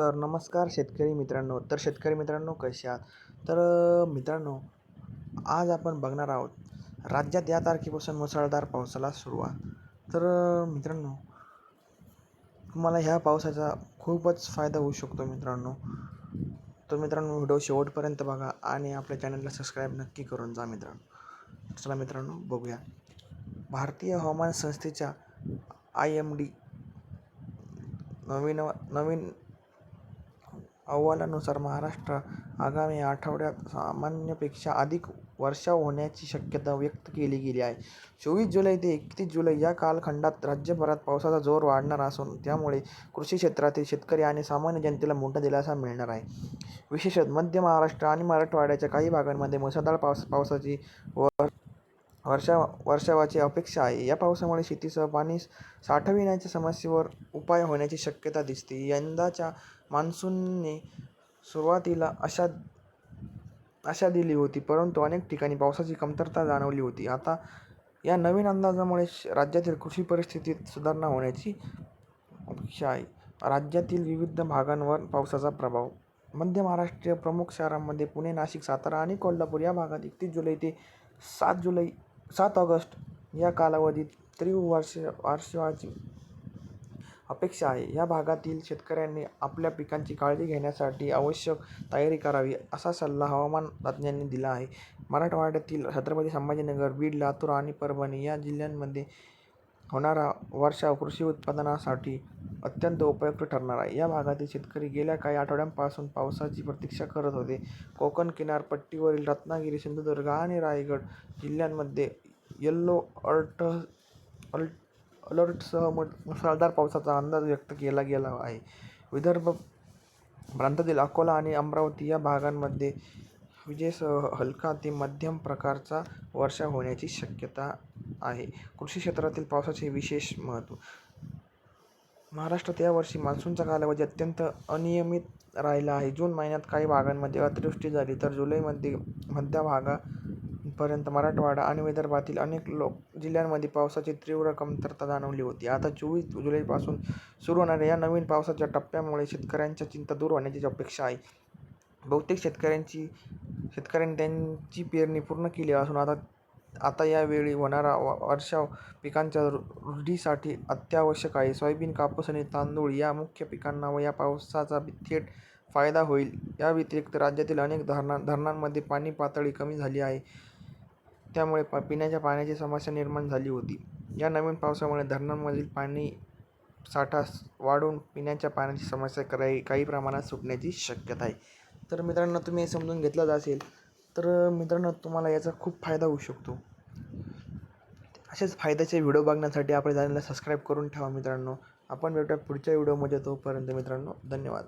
तर नमस्कार शेतकरी मित्रांनो. तर शेतकरी मित्रांनो कसे आहात? तर मित्रांनो आज आपण बघणार आहोत राज्यात या तारखेपासून मुसळधार पावसाला सुरुवात. तर मित्रांनो तुम्हाला ह्या पावसाचा खूपच फायदा होऊ शकतो मित्रांनो. तर मित्रांनो व्हिडिओ शेवटपर्यंत बघा आणि आपल्या चॅनलला सबस्क्राईब नक्की करून जा मित्रांनो. चला मित्रांनो बघूया. भारतीय हवामान संस्थेच्या आय एम डी नवीन नवीन अहवालानुसार महाराष्ट्र आगामी आठवड्यात सामान्यपेक्षा अधिक वर्षा होण्याची शक्यता व्यक्त केली गेली आहे. चोवीस जुलै ते एकतीस जुलै या कालखंडात राज्यभरात पावसाचा जोर वाढणार असून त्यामुळे कृषी क्षेत्रातील शेतकरी आणि सामान्य जनतेला मोठा दिलासा मिळणार आहे. विशेषत मध्य महाराष्ट्र आणि मराठवाड्याच्या काही भागांमध्ये मुसळधार पावस पावसाची व वर्षा वर्षावाची अपेक्षा आहे. या पावसामुळे शेतीसह पाणी साठविण्याच्या समस्येवर उपाय होण्याची शक्यता दिसते. यंदाच्या मान्सूनने सुरुवातीला अशा आशा दिली होती परंतु अनेक ठिकाणी पावसाची कमतरता जाणवली होती. आता या नवीन अंदाजामुळे श- राज्यातील कृषी परिस्थितीत सुधारणा होण्याची अपेक्षा आहे. राज्यातील विविध भागांवर पावसाचा प्रभाव मध्य महाराष्ट्रीय प्रमुख शहरांमध्ये पुणे नाशिक सातारा आणि कोल्हापूर या भागात एकतीस जुलै ते सात जुलै सात ऑगस्ट या कालावधीत तीव्र वार्षिवाची अपेक्षा आहे. या भागातील शेतकऱ्यांनी आपल्या पिकांची काळजी घेण्यासाठी आवश्यक तयारी करावी असा सल्ला हवामान तज्ज्ञांनी दिला आहे. मराठवाड्यातील छत्रपती संभाजीनगर बीड लातूर आणि परभणी या जिल्ह्यांमध्ये होणारा वर्षाव कृषी उत्पादनासाठी अत्यंत उपयुक्त ठरणार आहे. या भागातील शेतकरी गेल्या काही आठवड्यांपासून पावसाची प्रतीक्षा करत होते. कोकण किनारपट्टीवरील रत्नागिरी सिंधुदुर्ग आणि रायगड जिल्ह्यांमध्ये येल्लो अलर्ट अल्ट अलर्टसह मु मुसळधार पावसाचा अंदाज व्यक्त केला गेला आहे. विदर्भ प्रांतातील अकोला आणि अमरावती या भागांमध्ये विजेसह हलका ते मध्यम प्रकारचा वर्षा होण्याची शक्यता आहे. कृषी क्षेत्रातील पावसाचे विशेष महत्त्व. महाराष्ट्रात यावर्षी मान्सूनचा कालावधी अत्यंत अनियमित राहिला आहे. जून महिन्यात काही भागांमध्ये अतिवृष्टी झाली तर जुलैमध्ये मध्य पर्यंत मराठवाडा आणि विदर्भातील अनेक लोक जिल्ह्यांमध्ये पावसाची तीव्र कमतरता जाणवली होती. आता चोवीस जुलैपासून सुरू होणाऱ्या या नवीन पावसाच्या टप्प्यामुळे शेतकऱ्यांच्या चिंता दूर होण्याची अपेक्षा आहे. बहुतेक शेतकऱ्यांची शेतकऱ्यांनी त्यांची पेरणी पूर्ण केली असून आता आता यावेळी होणारा व वर्षाव पिकांच्या रु वृद्धीसाठी अत्यावश्यक आहे. सोयाबीन कापूस आणि तांदूळ या मुख्य पिकांना व या पावसाचा थेट फायदा होईल. या व्यतिरिक्त राज्यातील अनेक धरणा धरणांमध्ये पाणी पातळी कमी झाली आहे. त्यामुळे पा पिण्याच्या पाण्याची समस्या निर्माण झाली होती. या नवीन पावसामुळे धरणांमधील पाणी साठा वाढून पिण्याच्या पाण्याची समस्या कराय काही प्रमाणात सुटण्याची शक्यता आहे. तर मित्रांनो तुम्ही हे समजून घेतलंच असेल तर मित्रांनो तुम्हाला याचा खूप फायदा होऊ शकतो. असेच फायद्याचे व्हिडिओ बघण्यासाठी आपल्या चॅनलला सबस्क्राईब करून ठेवा मित्रांनो. आपण भेटूया पुढच्या व्हिडिओमध्ये. तोपर्यंत मित्रांनो धन्यवाद.